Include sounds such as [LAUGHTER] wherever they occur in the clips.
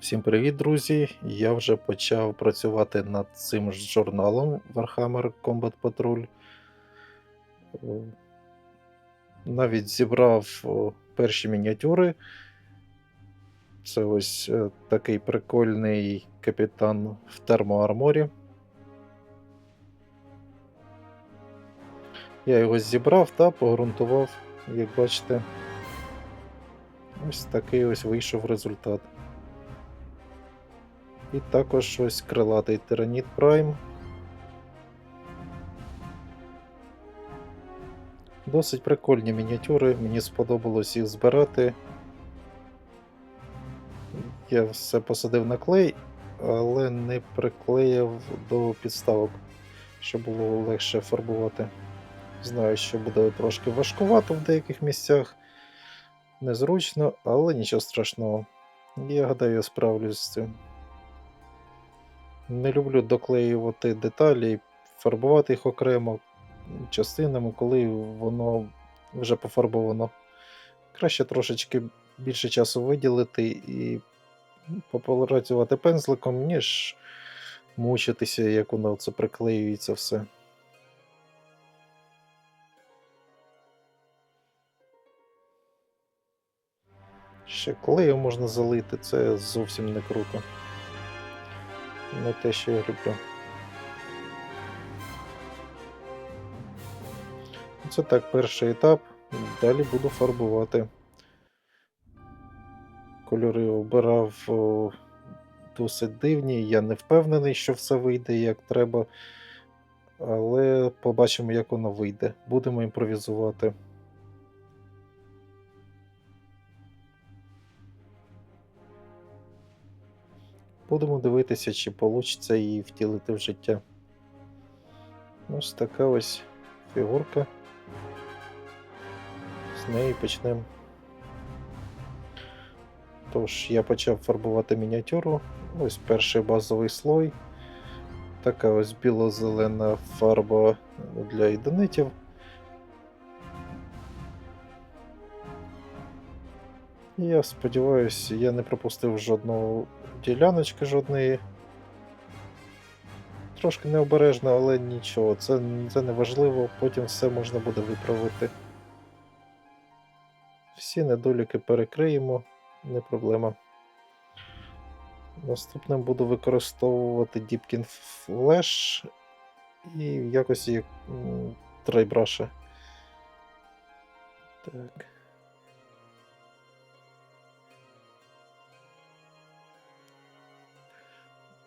Всім привіт, друзі! Я вже почав працювати над цим ж журналом Warhammer Combat Patrol. Е, Навіть зібрав перші мініатюри. Це ось е, такий прикольний капітан в термоарморі. Я його зібрав та погрунтував, як бачите. Ось такий ось вийшов результат. І також ось крилатий Тираніт Прайм. Досить прикольні мініатюри, мені сподобалось їх збирати. Я все посадив на клей, але не приклеїв до підставок, щоб було легше фарбувати. Знаю, що буде трошки важкувато в деяких місцях, незручно, але нічого страшного. Я гадаю, я справлюсь з цим. Не люблю доклеювати деталі, фарбувати їх окремо частинами, коли воно вже пофарбовано. Краще трошечки більше часу виділити і попрацювати пензликом, ніж мучитися, як воно це приклеюється все. Ще клею можна залити, це зовсім не круто. Не те, що я люблю. Це так, перший етап. Далі буду фарбувати. Кольори обирав досить дивні. Я не впевнений, що все вийде як треба. Але побачимо, як воно вийде. Будемо імпровізувати. Будемо дивитися, чи вийде її втілити в життя. Ось така ось фігурка. З неї почнемо. Тож, я почав фарбувати мініатюру. Ось перший базовий слой. Така ось біло-зелена фарба для ідонитів. Я сподіваюся, я не пропустив жодного діляночки жодної. Трошки необережно, але нічого, це, це не важливо, потім все можна буде виправити. Всі недоліки перекриємо, не проблема. Наступним буду використовувати Deepkin Flash і в якості трайбраша. Так.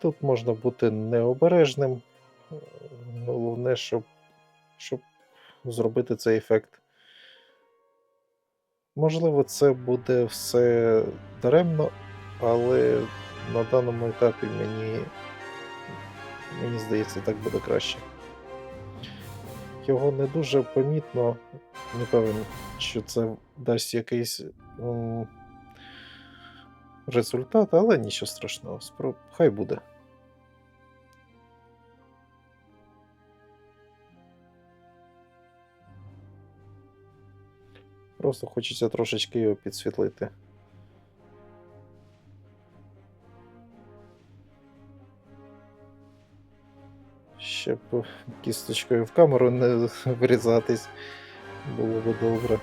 Тут можна бути необережним. Головне, щоб, щоб зробити цей ефект. Можливо, це буде все даремно, але на даному етапі мені, мені здається, так буде краще. Його не дуже помітно, не певен, що це дасть якийсь результат, але нічого страшного. Спроб... Хай буде. Просто хочеться трошечки його підсвітлити. Щоб кісточкою в камеру не [LAUGHS] врізатись було би добре.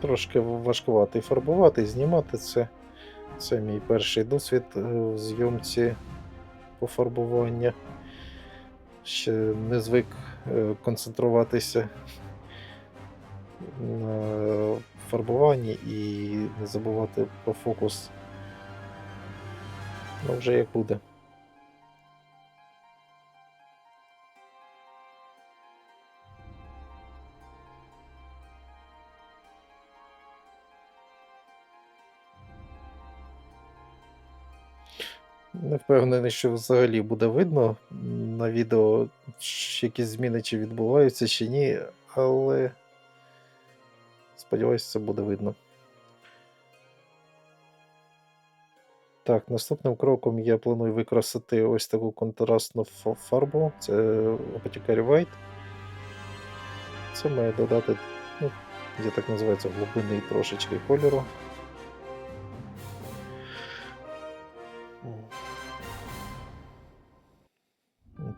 Трошки важкувато і фарбувати, знімати це. Це мій перший досвід е, в зйомці пофарбування. Ще не звик е, концентруватися на фарбуванні і не забувати про фокус. Ну, вже як буде. Впевнений, що взагалі буде видно на відео, чи якісь зміни чи відбуваються, чи ні, але сподіваюся, це буде видно. Так, наступним кроком я планую використати ось таку контрастну фарбу. Це Apothecary White. Це має додати, ну, я так називається, глибини трошечки кольору.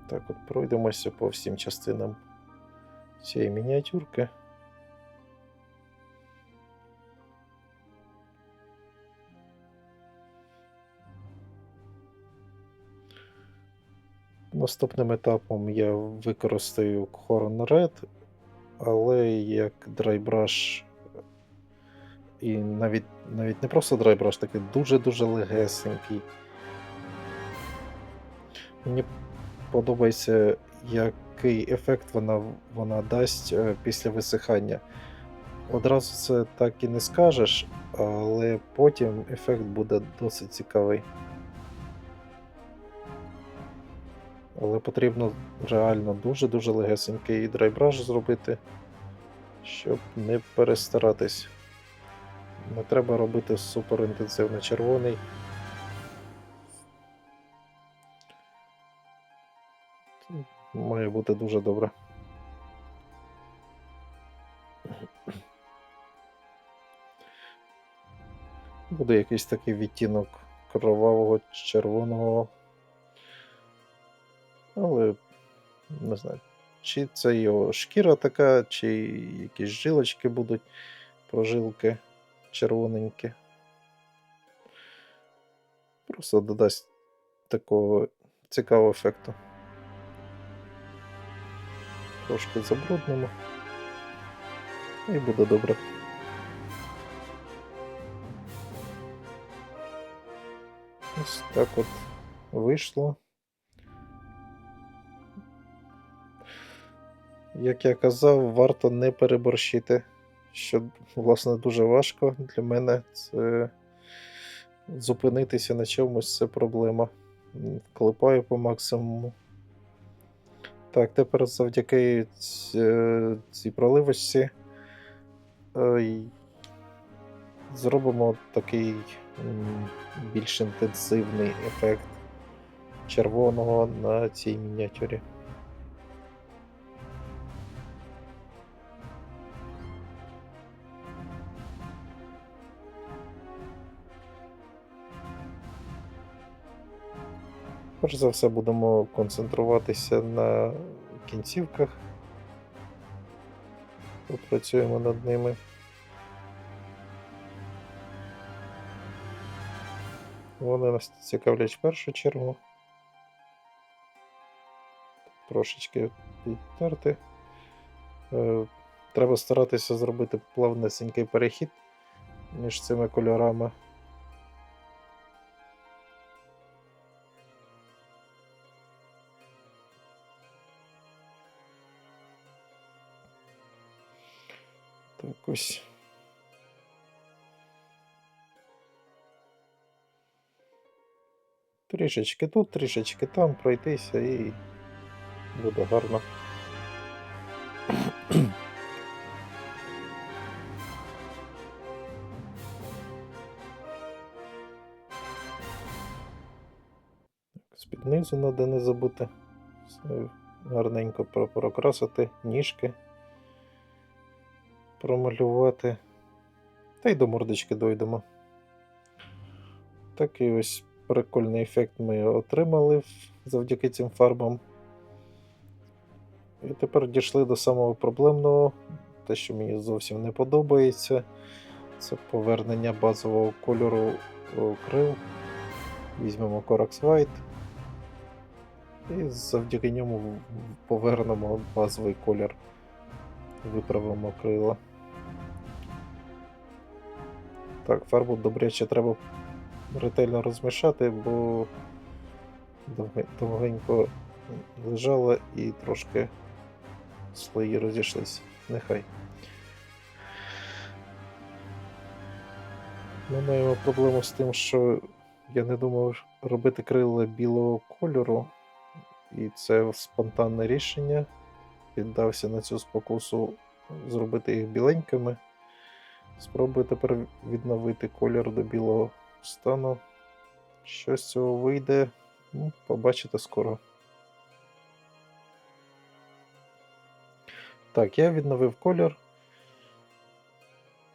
Так от пройдемося по всім частинам цієї мініатюрки. Наступним етапом я використаю Horn Red, але як драйбраш. І навіть, навіть не просто драйбраш, такий дуже-дуже легесенький. Мені подобається, який ефект вона, вона дасть е, після висихання. Одразу це так і не скажеш, але потім ефект буде досить цікавий. Але потрібно реально дуже-дуже легесенький драйбраш зробити, щоб не перестаратись. Не треба робити супер інтенсивно червоний. Має бути дуже добре. Буде якийсь такий відтінок кровавого червоного. Але не знаю, чи це його шкіра така, чи якісь жилочки будуть, прожилки червоненькі. Просто додасть такого цікавого ефекту. Трошки забруднимо. І буде добре. Ось так от вийшло. Як я казав, варто не переборщити, що, власне, дуже важко для мене це зупинитися на чомусь це проблема. Клепаю по максимуму. Так, тепер завдяки е, цій проливочці е, зробимо такий більш інтенсивний ефект червоного на цій мініатюрі. Перш за все будемо концентруватися на кінцівках. Попрацюємо над ними. Вони нас цікавлять в першу чергу. Трошечки підтерти. Е, Треба старатися зробити плавнесенький перехід між цими кольорами. Так ось. Трішечки тут, трішечки там пройтися і буде гарно. З-під треба не забути. Все гарненько прокрасити ніжки, промалювати. Та й до мордочки дойдемо. Такий ось прикольний ефект ми отримали завдяки цим фарбам. І тепер дійшли до самого проблемного, те, що мені зовсім не подобається. Це повернення базового кольору крил. Візьмемо Corax White. І завдяки ньому повернемо базовий колір. Виправимо крила. Так, фарбу добряче треба ретельно розмішати, бо довгенько лежала і трошки слої розійшлися. Нехай. Ми маємо проблему з тим, що я не думав робити крила білого кольору, і це спонтанне рішення. Піддався на цю спокусу зробити їх біленькими. Спробую тепер відновити колір до білого стану. Що з цього вийде, ну, побачите скоро. Так, я відновив колір.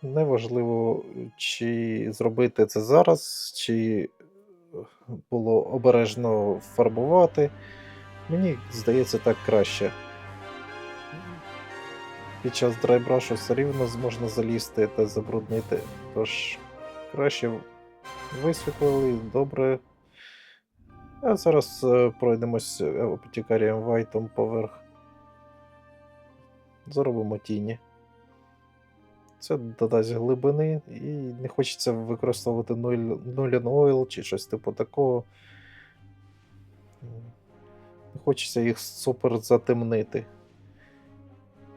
Неважливо, чи зробити це зараз, чи було обережно фарбувати. Мені здається так краще. Під час драйбрашу все рівно можна залізти та забруднити. Тож краще висвітлили, добре. А зараз е, пройдемось оптікарієм Вайтом поверх. Зробимо тіні. Це додасть глибини і не хочеться використовувати нулін ойл чи щось типу такого. Не хочеться їх супер затемнити.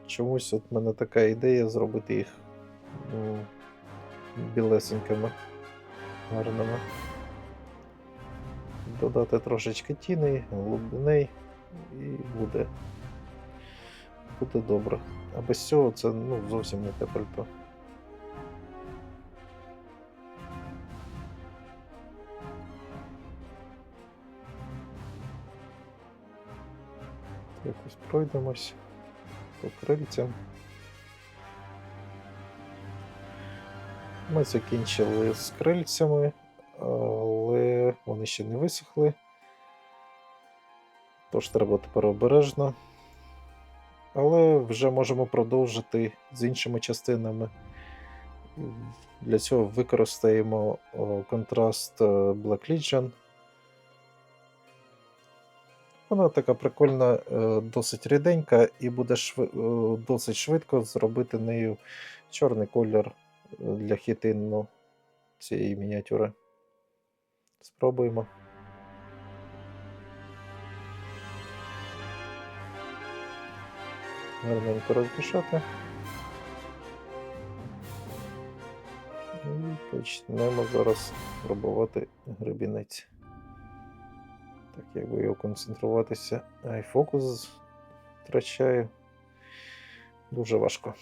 Чомусь от мене така ідея зробити їх ну, білесенькими, гарними. Додати трошечки тіни, глибини і буде. Буде добре. А без цього це ну, зовсім не те пальто. Якось пройдемось по. Ми закінчили з крильцями, але вони ще не висохли. Тож треба тепер обережно. Але вже можемо продовжити з іншими частинами. Для цього використаємо контраст е, Black Legion. Вона така прикольна, е, досить ріденька, і буде шви... е, досить швидко зробити нею чорний колір е, для хітину цієї мініатюри. Спробуємо. Гарненько розмішати. І почнемо зараз пробувати гребінець. Так, якби його концентруватися, а й фокус втрачаю. Дуже важко.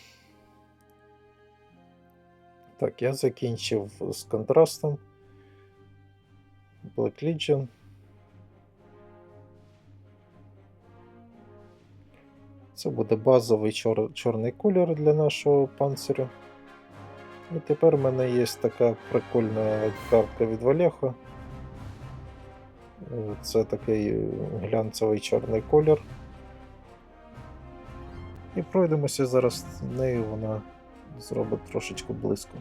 Так, я закінчив з контрастом. Black Legion. Це буде базовий чор чорний кольор для нашого панцирю. І тепер в мене є така прикольна картка від Валяха. Це такий глянцевий чорний колір. І пройдемося зараз нею, вона зробить трошечку близько.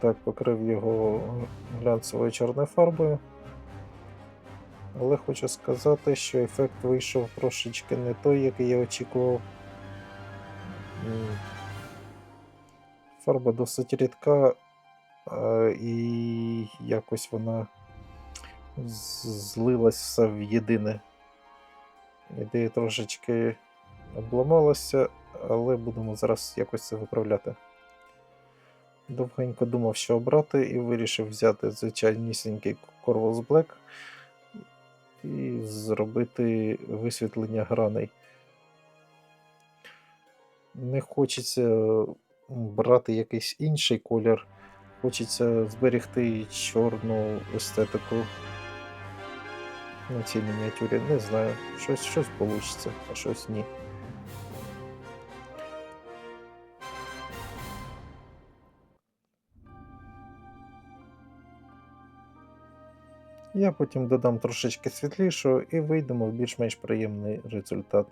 Так, покрив його глянцевою чорною фарбою. Але хочу сказати, що ефект вийшов трошечки не той, який я очікував. Фарба досить рідка, і якось вона злилась все в єдине. Ідея трошечки обламалася, але будемо зараз якось це виправляти. Довгенько думав, що обрати, і вирішив взяти звичайнісінький Corvus Black і зробити висвітлення граней. Не хочеться брати якийсь інший колір, хочеться зберегти чорну естетику на цій мініатюрі. Не знаю, щось щось вийде, а щось ні. Я потім додам трошечки світлішого і вийдемо в більш-менш приємний результат.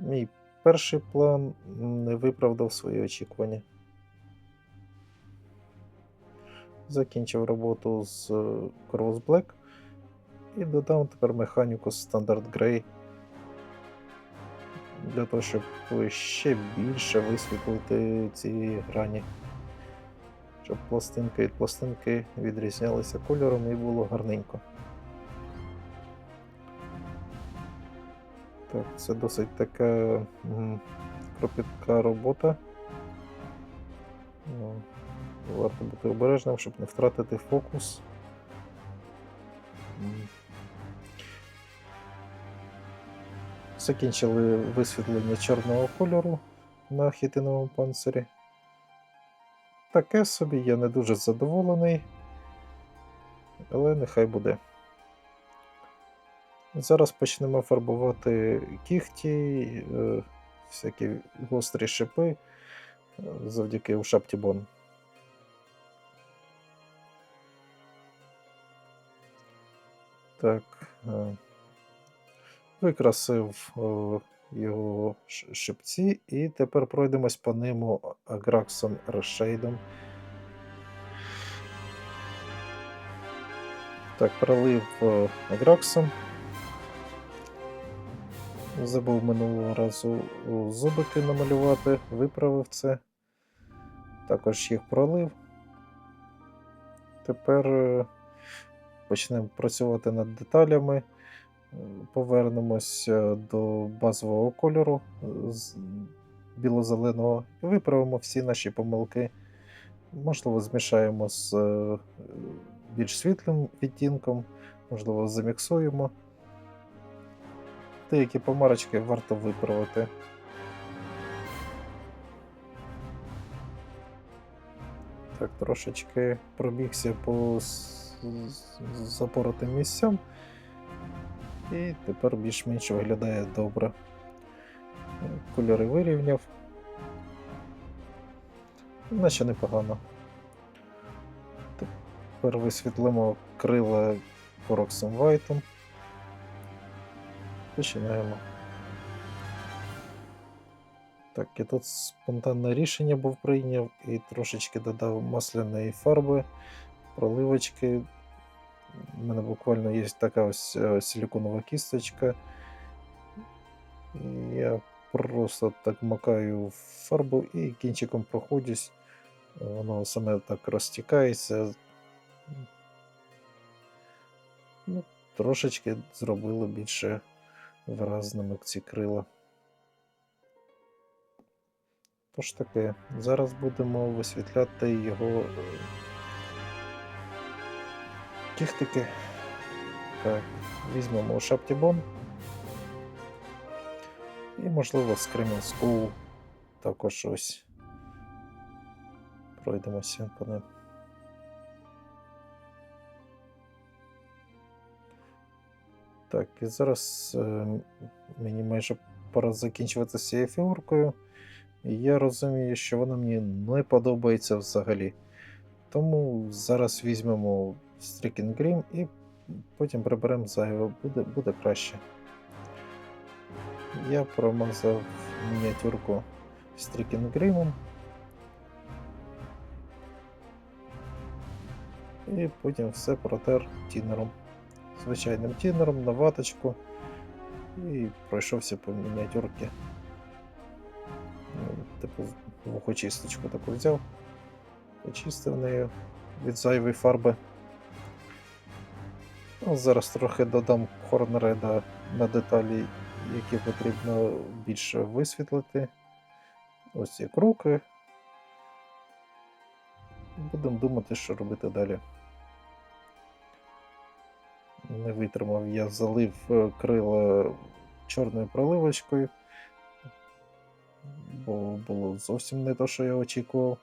Мій перший план не виправдав свої очікування. Закінчив роботу з Cross Black і додам тепер механіку Standard Grey для того, щоб ще більше висвітлити ці грані щоб пластинки від пластинки відрізнялися кольором і було гарненько. Так, це досить така кропітка робота. Варто бути обережним, щоб не втратити фокус. Закінчили висвітлення чорного кольору на хітиновому панцирі. Таке собі, я не дуже задоволений, але нехай буде. Зараз почнемо фарбувати кігті, е, всякі гострі шипи е, завдяки ушапті Бон. Так. е, Викрасив е, його шипці, і тепер пройдемось по ним Аграксом Решейдом. Так, пролив е, Аграксом. Забув минулого разу зубики намалювати, виправив це. Також їх пролив. Тепер е, почнемо працювати над деталями. Е, Повернемось е, до базового кольору е, біло-зеленого і виправимо всі наші помилки. Можливо, змішаємо з більш світлим відтінком, можливо, заміксуємо. Деякі помарочки варто виправити. Так, трошечки пробігся по з- запоротим місцям. І тепер більш-менш виглядає добре. Кольори вирівняв. Наче непогано. Тепер висвітлимо крила Короксом Вайтом. Починаємо. Так, і тут спонтанне рішення був прийняв і трошечки додав масляної фарби, проливочки. У мене буквально є така ось е, силіконова кісточка. Я просто так макаю в фарбу і кінчиком проходжусь. Воно саме так розтікається. Ну, трошечки зробило більше виразними ці крила. Тож таке, зараз будемо висвітляти його кіхтики. Так, візьмемо шаптібон. І, можливо, Screaming School також ось пройдемося по ним. Так, і зараз е, мені майже пора закінчувати з цією фігуркою. І я розумію, що вона мені не подобається взагалі. Тому зараз візьмемо Stricken Grim і потім приберемо зайве, буде, буде краще. Я промазав мініатюрку Stricken Grim. І потім все протер тінером. Звичайним тінером на ваточку. І пройшовся по мініатюрці. Ну, Типу вухочисточку таку взяв, почистив нею від зайвої фарби. Ну, зараз трохи додам хорнреда на деталі, які потрібно більше висвітлити. Ось як руки. Будемо думати, що робити далі. Не витримав, я залив е, крила чорною проливочкою, бо було зовсім не те, що я очікував.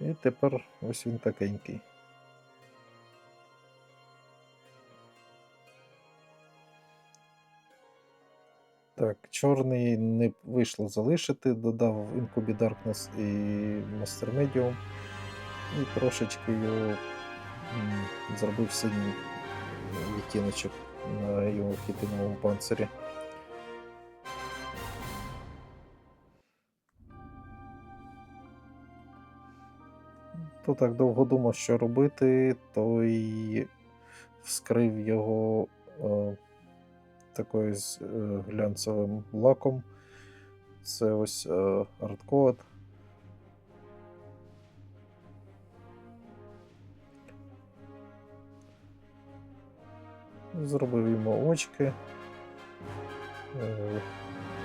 І тепер ось він такенький. Так, чорний не вийшло залишити, додав Incubi Darkness і Master Medium. І трошечки його зробив синій відтіночок на його хітиновому панцирі. То так довго думав, що робити, то й вскрив його е, такою з е, глянцевим лаком. Це ось е, арткод. Зробив йому очки. Е,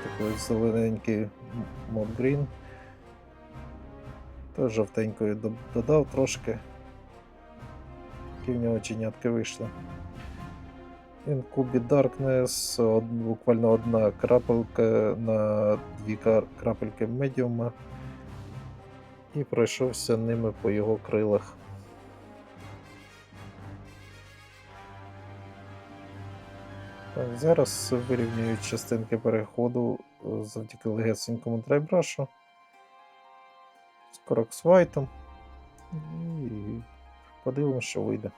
такий зелененький мод грін. Та жовтенькою додав трошки. Такі в нього чинятки вийшли. Incubi Darkness, од- буквально одна крапелька на дві крапельки медіума. І пройшовся ними по його крилах. Зараз вирівнюють частинки переходу е, завдяки легесенькому драйбрашу з Короксвайтом. І подивимося, що вийде.